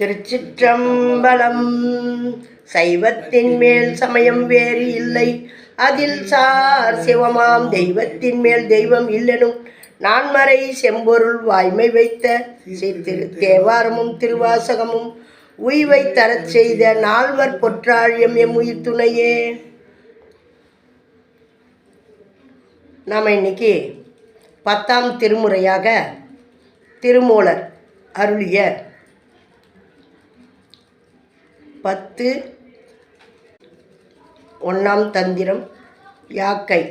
திருச்சிற்றம்பலம். சைவத்தின் மேல் சமயம் வேறு இல்லை. அதில் சார் சிவமாம் தெய்வத்தின் மேல் தெய்வம் இல்லெனும் நான்மறை செம்பொருள் வாய்மை வைத்த திரு தேவாரமும் திருவாசகமும் உய்வை தரச் செய்த நால்வர் பொற்றாழியம் எம் உயிர் துணையே. நாம் இன்னைக்கு பத்தாம் திருமுறையாக திருமூலர் அருளிய பத்து. ஒன்றாம் தந்திரம் யாக்கை.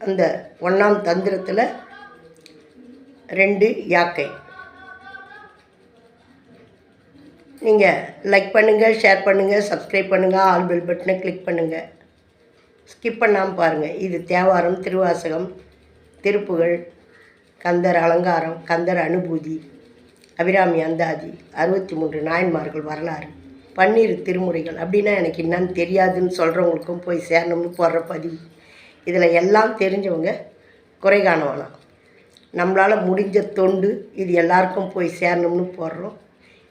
அந்த ஒன்றாம் தந்திரத்தில் ரெண்டு யாக்கை. நீங்கள் லைக் பண்ணுங்கள் ஷேர் பண்ணுங்கள் சப்ஸ்கிரைப் பண்ணுங்கள் ஆல் பெல் பட்டனை கிளிக் பண்ணுங்கள் ஸ்கிப் பண்ணாமல் பாருங்கள் இது தேவாரம் திருவாசகம் திருப்புகழ் கந்தர் அலங்காரம் கந்தர் அனுபூதி அபிராமி அந்தாதி அறுபத்தி மூன்று நாயன்மார்கள் வரலாறு. பன்னீர் திருமுறைகள். அப்படின்னா எனக்கு என்னன்னு தெரியாதுன்னு சொல்கிறவங்களுக்கும் போய் சேரணும்னு போடுற பதிவு. இதில் எல்லாம் தெரிஞ்சவங்க குறை காண வேணாம் நம்மளால் முடிஞ்ச தொண்டு இது எல்லாருக்கும் போய் சேரணும்னு போடுறோம்.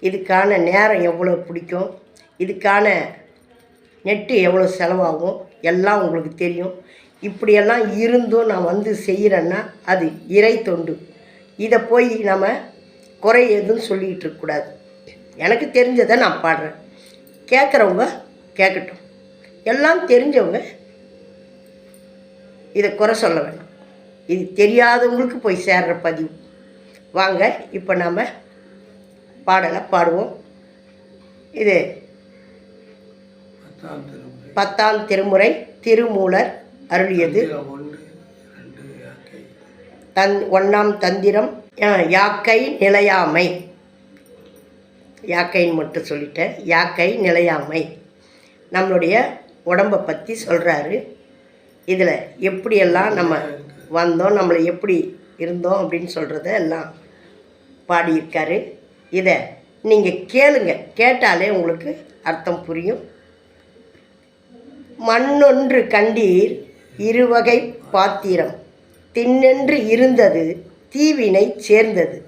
இதுக்கான நேரம் எவ்வளோ பிடிக்கும்? இதுக்கான நெட்டு எவ்வளோ செலவாகும்? எல்லாம் உங்களுக்கு தெரியும். இப்படியெல்லாம் இருந்தும் நான் வந்து செய்கிறேன்னா அது இறை தொண்டு. இதை போய் நம்ம குறை எதுவும் சொல்லிகிட்டு இருக்கக்கூடாது எனக்கு தெரிஞ்சதை நான் பாடுறேன். கேட்குறவங்க கேட்கட்டும். எல்லாம் தெரிஞ்சவங்க இதை குறை சொல்ல வேணாம் இது தெரியாதவங்களுக்கு போய் சேர்ற பதிவு. வாங்க இப்போ நாம் பாடலை பாடுவோம். இது பத்தாம் திருமுறை. திருமூலர் அருளியது. தன் ஒன்றாம் தந்திரம் யாக்கை நிலையாமை. யாக்கைன்னு மட்டும் சொல்லிட்டேன். யாக்கை நிலையாமை நம்மளுடைய உடம்பை பற்றி சொல்கிறாரு இதில் எப்படியெல்லாம் நம்ம வந்தோம் நம்மளை எப்படி இருந்தோம் அப்படின்னு சொல்கிறத எல்லாம் பாடியிருக்காரு. இதை நீங்கள் கேளுங்க. கேட்டாலே உங்களுக்கு அர்த்தம் புரியும். மண்ணொன்று கண்டீர் இருவகை பாத்திரம். தின்னென்று இருந்தது தீவினை சேர்ந்தது.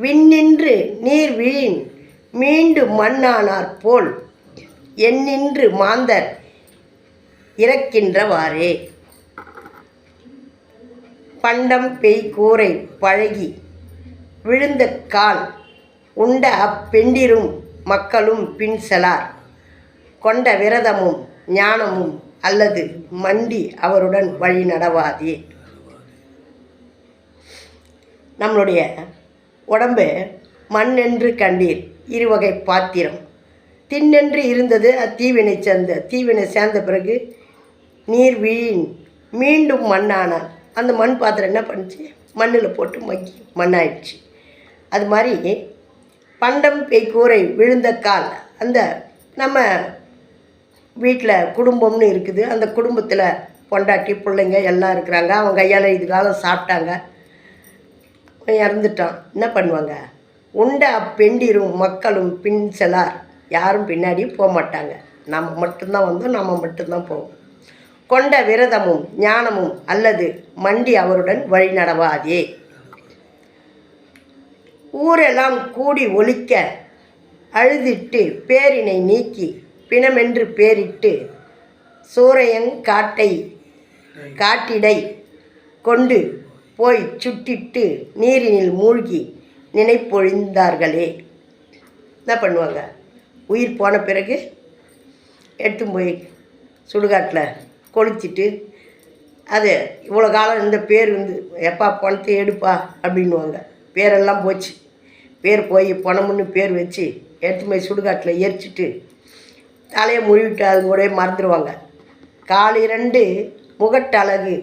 விண்ணின்று நீர் விழின் மீண்டும் மண்ணானார் போல் எண்ணின்று மாந்தர் இறக்கின்றவாறே. பண்டம் பெய் கூரை பழகி விழுந்த கால் உண்ட அப்பெண்டிரும் மக்களும் பின் செலார். கொண்ட விரதமும் ஞானமும் அல்லது மண்டி அவருடன் வழி நடவாதே. நம்மளுடைய உடம்பு மண்ணென்று கண்டீர் இருவகை பாத்திரம். திண்ணென்று இருந்தது அத்தீவினை சேர்ந்த தீவினை சேர்ந்த பிறகு நீர் வீண் மீண்டும் மண்ணானால் அந்த மண் பாத்திரம் என்ன பண்ணுச்சு? மண்ணில் போட்டு மக்கி மண்ணாயிடுச்சு. அது மாதிரி பண்டம் பேய் கூரை விழுந்த கால் அந்த நம்ம வீட்டில் குடும்பம்னு இருக்குது. அந்த குடும்பத்தில் பொண்டாட்டி பிள்ளைங்க எல்லாம் இருக்கிறாங்க. அவங்க கையால் இது காலம் சாப்பிட்டாங்க. இறந்துட்டான். என்ன பண்ணுவாங்க? உண்ட அப்பெண்டிரும் மக்களும் பின் செலார். யாரும் பின்னாடி போக மாட்டாங்க நம்ம மட்டும்தான் வந்தோம் நம்ம மட்டும்தான் போவோம். கொண்ட விரதமும் ஞானமும் அல்லது மண்டி அவருடன் வழி நடவாதே. ஊரெல்லாம் கூடி ஒழிக்க அழுதிட்டு பேரினை நீக்கி பிணமென்று பேரிட்டு சூரையங்காட்டை காட்டிடை கொண்டு போய் சுட்டிட்டு நீரினில் மூழ்கி நினைப்பொழிந்தார்களே. என்ன பண்ணுவாங்க. உயிர் போன பிறகு எடுத்து போய் சுடுகாட்டில் கொளுத்திட்டு அது இவ்வளோ காலம் இந்த பேர் வந்து எப்பா பணத்தை எடுப்பா அப்படின்வாங்க பேரெல்லாம் போச்சு. பேர் போய் பணம்னு பேர் வச்சு எடுத்து போய் சுடுகாட்டில் எரிச்சிட்டு தலையை முழுவிட்டு அது கூட மறந்துடுவாங்க. காலிரண்டு முகட்டழகு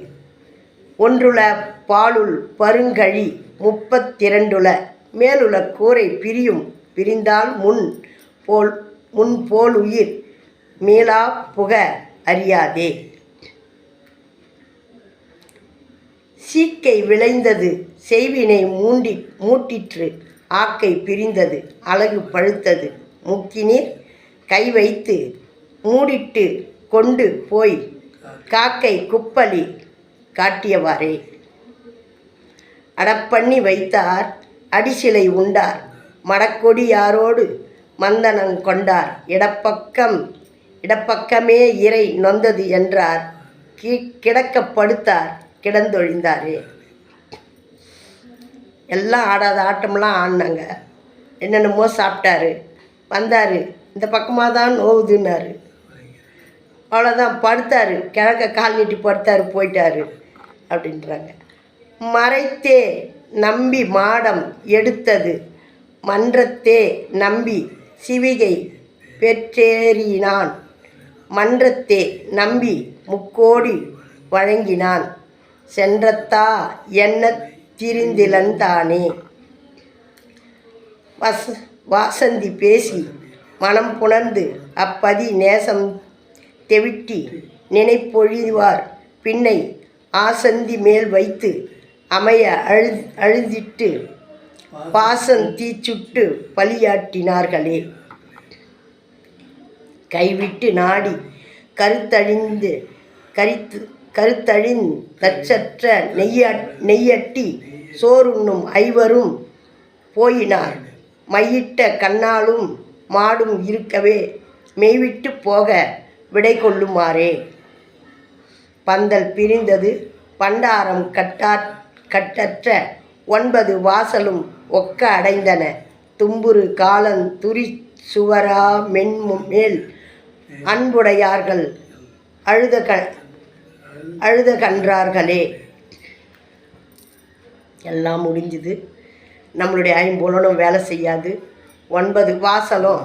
ஒன்றுல பாலுள் பருங்கழி முப்பத்திரண்டுல மேலுள்ள கூரை பிரியும் பிரிந்தால் முன் போல் முன் போல் உயிர் மீளா புக அறியாதே. சீக்கை விளைந்தது செய்வினை மூண்டி மூட்டிற்று ஆக்கை பிரிந்தது அழகு பழுத்தது. முக்கினீர் கை வைத்து மூடிட்டு கொண்டு போய் காக்கை குப்பலி காட்டியவாறே. அடப்பண்ணி வைத்தார் அடிசிலை உண்டார். மடக்கொடி யாரோடு மந்தனம் கொண்டார்? இடப்பக்கம் இடப்பக்கமே இறை நொந்தது என்றார். கி கிடக்க படுத்தார் கிடந்தொழிந்தாரே. எல்லாம் ஆடாத ஆட்டமெல்லாம் ஆடினாங்க. என்னென்னமோ சாப்பிட்டாரு. வந்தார். இந்த பக்கமாக தான் நோவுதுன்னாரு அவ்வளோதான் படுத்தார். கிழக்க கால் நீட்டி படுத்தார் போயிட்டார் அப்படின்றாங்க. மறைத்தே நம்பி மாடம் எடுத்தது மன்றத்தே நம்பி சிவிகை பெற்றேறினான். மன்றத்தே நம்பி முக்கோடி வழங்கினான். சென்றத்தா என்ன திரிந்திலந்தானே? வச வாசந்தி பேசி மனம் புணர்ந்து அப்பதி நேசம் தெவிட்டி நினைப்பொழிவார். பின்னை ஆசந்தி மேல் வைத்து அமைய அழு அழுதிட்டு பாசம் தீச்சுட்டு பலியாட்டினார்களே. கைவிட்டு நாடி கருத்தழிந்து கரித்து கருத்தழிந் தச்சற்ற நெய்யா நெய்யட்டி சோறுண்ணும் ஐவரும் போயினார். மையிட்ட கண்ணாலும் மாடும் இருக்கவே மெய்விட்டு போக விடை கொள்ளுமாறே. பந்தல் பிரிந்தது பண்டாரம் கட்டா கட்டற்ற ஒன்பது வாசலும் ஒக்க அடைந்தன. தும்புரு காலன் துரி சுவரா மென்மும் மேல் அன்புடையார்கள். அழுத க அழுத கன்றார்களே. எல்லாம் முடிஞ்சுது. நம்மளுடைய ஐம்புலனும் வேலை செய்யாது. ஒன்பது வாசலும்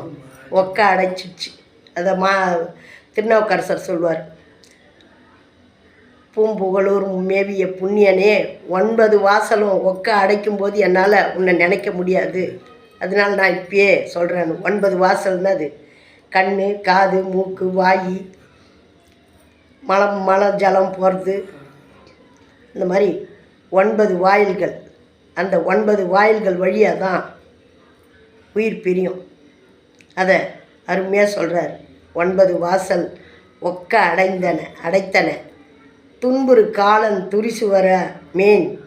ஒக்க அடைச்சிச்சு. அதை மா திருநாவுக்கரசர் சொல்வார். பூம்புகழூர் மேவிய புண்ணியனே ஒன்பது வாசலும் ஒக்க அடைக்கும் போது என்னால் உன்னை நினைக்க முடியாது. அதனால நான் இப்பயே சொல்கிறேன் ஒன்பது வாசல்னா அது. கண் காது மூக்கு வாய் மலம் மலம் ஜலம் போகிறது இந்த மாதிரி ஒன்பது வாயில்கள். அந்த ஒன்பது வாயில்கள் வழியாக தான் உயிர் பிரியும். அதை அருமையாக சொல்கிறார் ஒன்பது வாசல் ஒக்க அடைந்தன அடைத்தன. துன்புறு காலன் துரிசுவர மேன்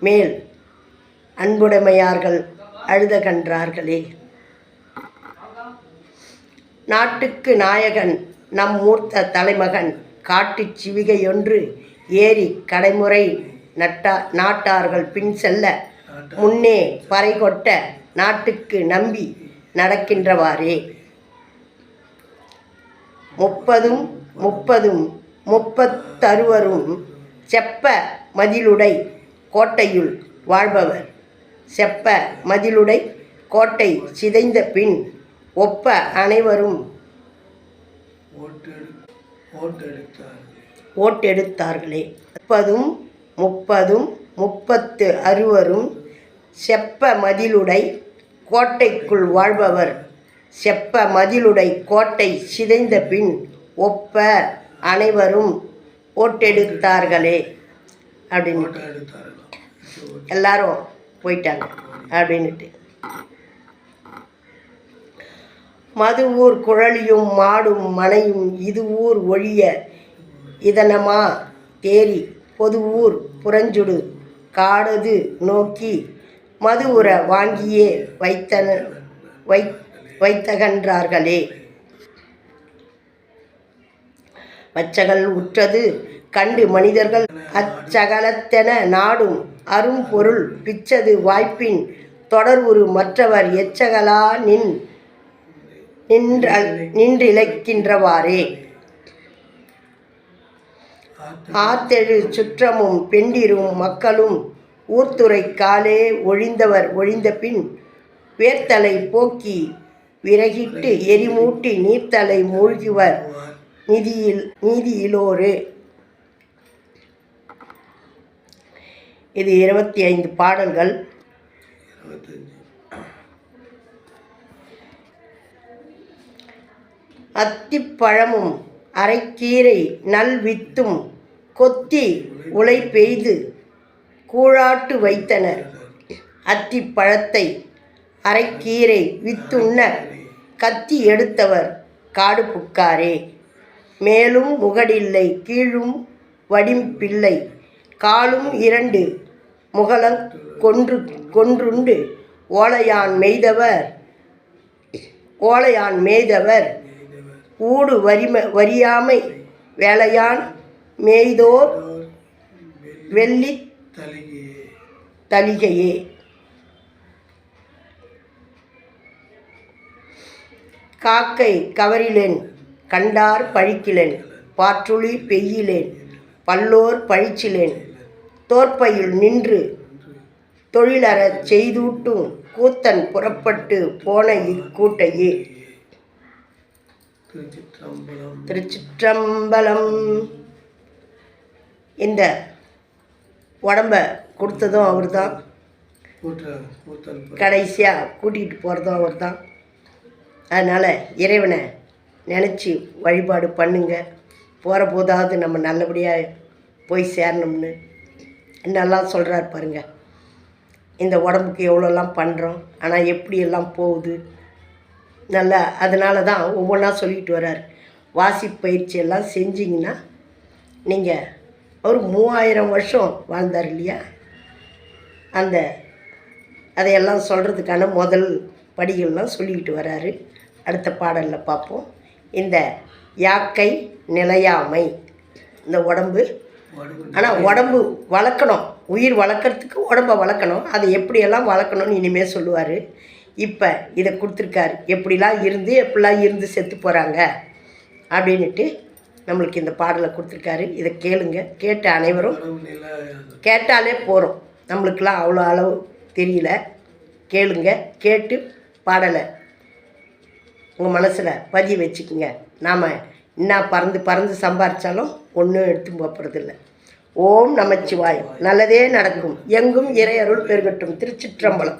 மேல். அன்புடைமையார்கள் அழுத கன்றார்களே. நாட்டுக்கு நாயகன் நம் மூர்த்த தலைமகன் காட்டுச் சிவிகையொன்று ஏறி கடைமுறை நட்டா நாட்டார்கள் பின் செல்ல முன்னே பறை கொட்ட நாட்டுக்கு நம்பி நடக்கின்றவாறே. முப்பதும் முப்பதும் முப்பத்தருவரும் செப்ப மதிலுடை கோட்டையுள் வாழ்பவர். செப்ப மதிலுடை கோட்டை சிதைந்த பின் ஒப்ப அனைவரும் ஓட்டெடுத்தார்களே. முப்பதும் முப்பதும் முப்பத்து அறுவரும் செப்ப மதிலுடை கோட்டைக்குள் வாழ்பவர். செப்ப மதிலுடை கோட்டை சிதைந்த பின் ஒப்ப அனைவரும் ஓட்டெடுத்தார்களே. எடுத்தார்கள் எல்லாரும் போயிட்டாங்க அப்படின்னுட்டு. மது ஊர் குழலியும் மாடும் மனையும் இது ஊர் ஒழிய இதனமா தேரி பொது ஊர் புறஞ்சுடு காடது நோக்கி மது உற வாங்கியே வைத்தன வை வைத்தகன்றார்களே. வச்சகல் உற்றது கண்டு மனிதர்கள் அச்சகலத்தென நாடும் அரும்பொருள் பிச்சது வாய்ப்பின் தொடர்வுறு மற்றவர் எச்சகலா நின் நின்ற நின்றிழைக்கின்றவாறே. ஆத்தெழு சுற்றமும் பெண்டிரும் மக்களும் ஊர்த்துறை காலே ஒழிந்தவர் ஒழிந்த பின் வேர்த்தலை போக்கி விறகிட்டு எரிமூட்டி நீர்த்தலை மூழ்கிவர் நிதியில் நீதியிலோரு இது இருபத்தி ஐந்து பாடல்கள். அத்திப்பழமும் அரைக்கீரை நல் வித்தும் கொத்தி உலை பெய்து கூழாட்டு வைத்தனர். அத்திப்பழத்தை அரைக்கீரை வித்துண்ண கத்தி எடுத்தவர் காடு புக்காரே மேலும் முகடில்லை கீழும் வடிம்பிள்ளை காலும் இரண்டு முகலங் கொன்று கொன்றுண்டு. ஓலையான் மெய்தவர் ஓலையான் மேய்தவர் ஊடு வரிம வரியாமை வேலையான் மேய்தோர் வெள்ளி தலிகையே தலிகையே. காக்கை கவரிலேன் கண்டார் பழிக்கிலேன் பாற்றுளி பெய்யிலேன் பல்லோர் பழிச்சிலேன். தோற்பையில் நின்று தொழிலறச் செய்தூட்டும் கூத்தன் புறப்பட்டு போன இக்கூட்டையே. திருச்சிற்றம்பலம். இந்த உடம்ப கொடுத்ததும் அவர் தான் கடைசியாக கூட்டிகிட்டு போகிறதும் அவர் தான் அதனால் இறைவனை நினச்சி வழிபாடு பண்ணுங்க. போகிற போதாவது நம்ம நல்லபடியாக போய் சேரணும்னு என்னெல்லாம் சொல்கிறார் பாருங்கள் இந்த உடம்புக்கு எவ்வளோலாம் பண்ணுறோம் ஆனால் எப்படியெல்லாம் போகுது. நல்லா அதனால தான் ஒவ்வொன்றா சொல்லிட்டு வர்றார் வாசி பயிற்சி எல்லாம் செஞ்சிங்கன்னா நீங்கள் ஒரு மூவாயிரம் வருஷம் வாழ்ந்தார் இல்லையா? அந்த அதையெல்லாம் சொல்கிறதுக்கான முதல் படிகள்லாம் சொல்லிக்கிட்டு வராரு. அடுத்த பாடலில் பார்ப்போம். இந்த யாக்கை நிலையாமை. இந்த உடம்பு. ஆனால் உடம்பு வளர்க்கணும். உயிர் வளர்க்குறதுக்கு உடம்பை வளர்க்கணும். அதை எப்படியெல்லாம் வளர்க்கணும்னு இனிமேல் சொல்லுவார். இப்போ இதை கொடுத்துருக்காரு. எப்படிலாம் இருந்து எப்படிலாம் இருந்து செத்து போகிறாங்க அப்படின்ட்டு நம்மளுக்கு இந்த பாடலை கொடுத்துருக்காரு. இதை கேளுங்க. கேட்ட அனைவரும் கேட்டாலே போகிறோம் நம்மளுக்கெல்லாம் அவ்வளோ அளவு தெரியல. கேளுங்க. கேட்டு பாடலை உங்கள் மனசில் பதிய வச்சுக்கோங்க. நாம் என்ன பறந்து பறந்து சம்பாரித்தாலும் ஒன்றும் எடுத்து போகிறதில்ல ஓம் நமச்சிவாயம். நல்லதே நடக்கும். எங்கும் இறையருள் பெருகட்டும். திருச்சிற்றம்பலம்.